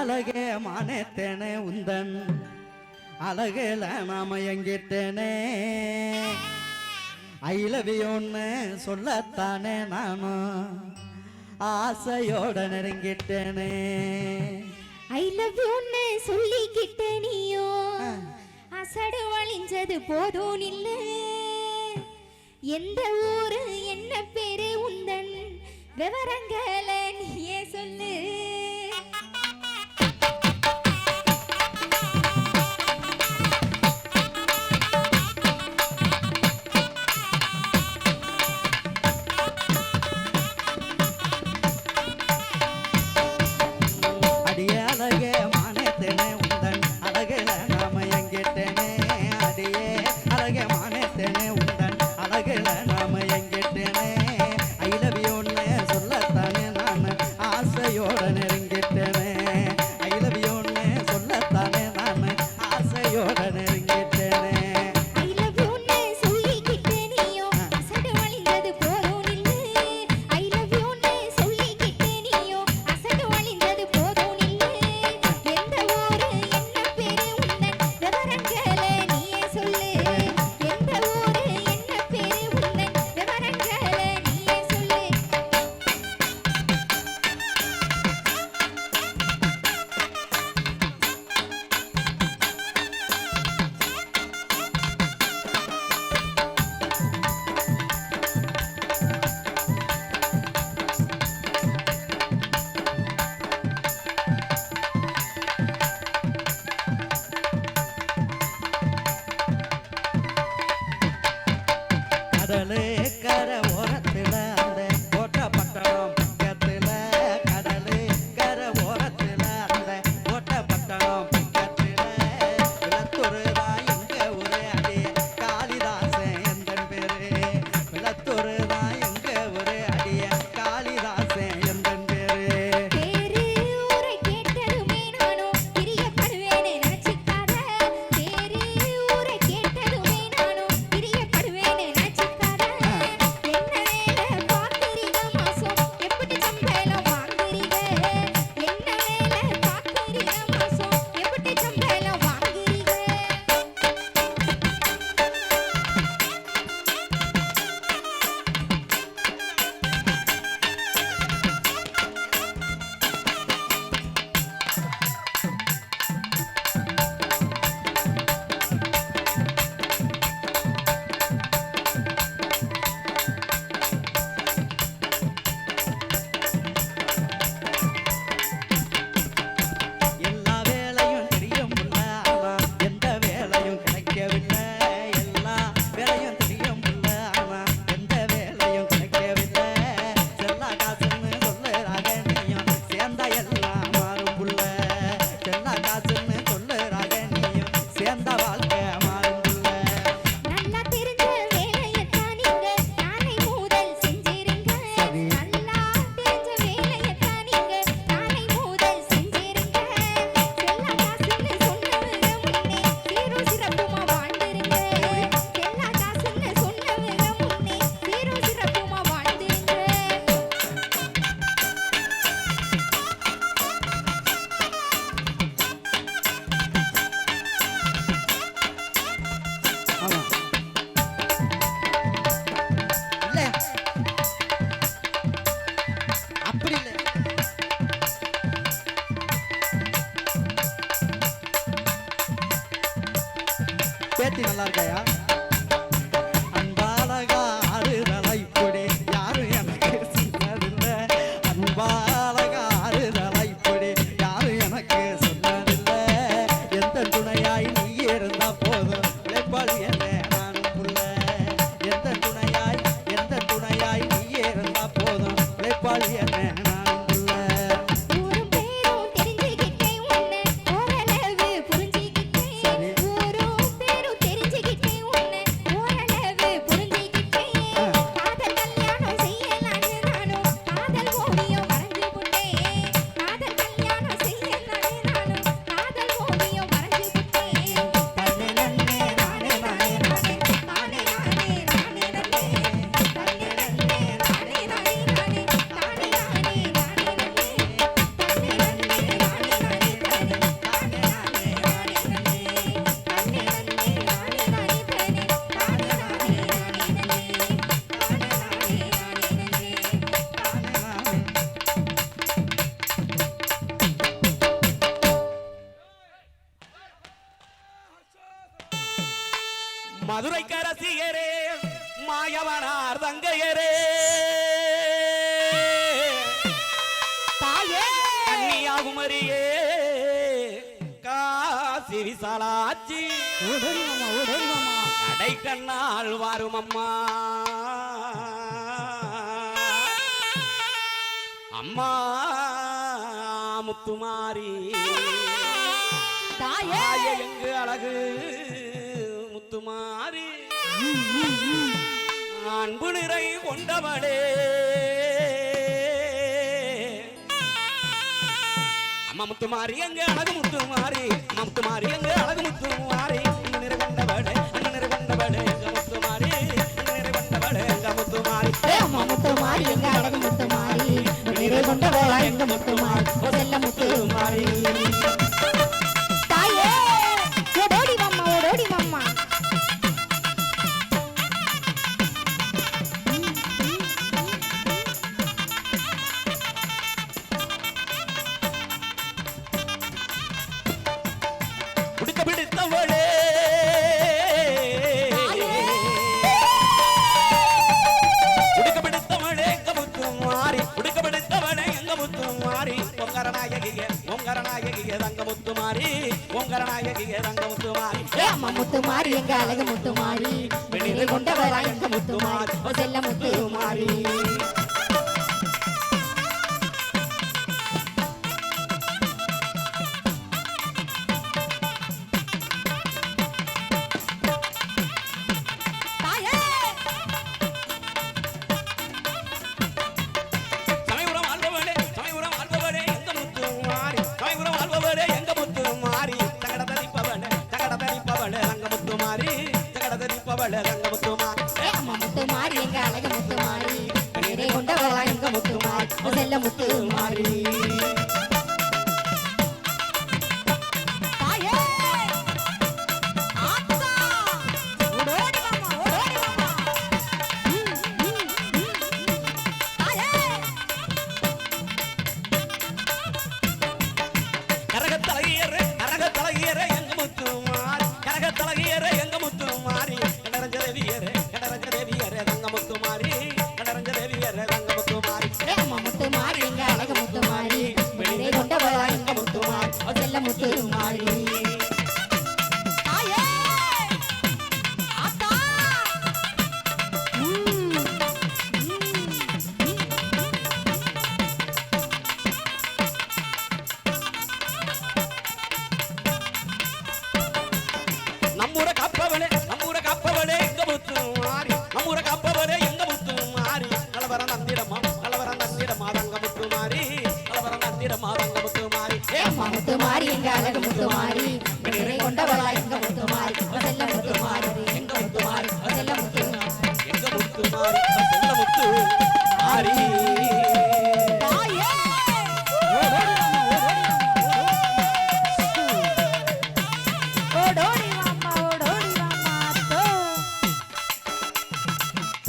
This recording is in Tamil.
அழகே மானேத்தேனே உந்தன். அழகில் நாம எங்கிட்டேனே. ஐ லவ் யூன்னு சொல்லத்தானே நானும் ஆசையோட நெருங்கிட்டேனே. ஐ லவ் சொல்லிக்கிட்டே நீயோ. அசடு வழிஞ்சது போதும் இல்லை. எந்த ஊரு என்ன பேரு உந்தன். விவரங்க கையோரனே நல்லா இருக்கையா மதுரை கரசியரே மாயவனார் தங்கையரே. தாயே! கன்னியாகுமரியே காசி விசாலாச்சி கடை கண்ணால் வாரும் அம்மா. அம்மா முத்துமாரி. தாய எங்கு அழகு? முத்துமாரி அன்பு நிறை கொண்டவளே. அம்மா முத்துமாரி எங்க அழகு முத்துமாரி அம்மா முத்துமாரி எங்க அழகு முத்துமாரி அன்பு முத்துமாரி அம்மா முத்து மாறி எங்க அழகு முத்து மாறி நிறை கொண்டவளா எங்க முத்து மாறி செல்ல முத்து தகட ரங்க தங்க முத்துமாரி அம்மா முத்து எங்க அழகு முத்து மாறி நிறை கொண்டவளா எங்க முத்து மாறி செல்ல முத்து காப்பவனே நம்மூர காப்பவனே எங்க முத்து மாறி. நம்மூர காப்பவனே எங்க முத்து மாறி. கலவரம் தந்திடமா கலவரம் தந்திடமா தங்க முத்து மாறி. கலவரம் தந்திடமா தங்க முத்து மாறி. ஏமா முத்து மாறி எங்க அழகு முத்து மாறி. நிறை கொண்டவளா எங்க முத்து மாறி. அதெல்லாம் முத்து மாறி. எங்க முத்து மாறி? அதெல்லாம் முத்து எங்க முத்து மாறி? அதெல்லாம் முத்து மாறி.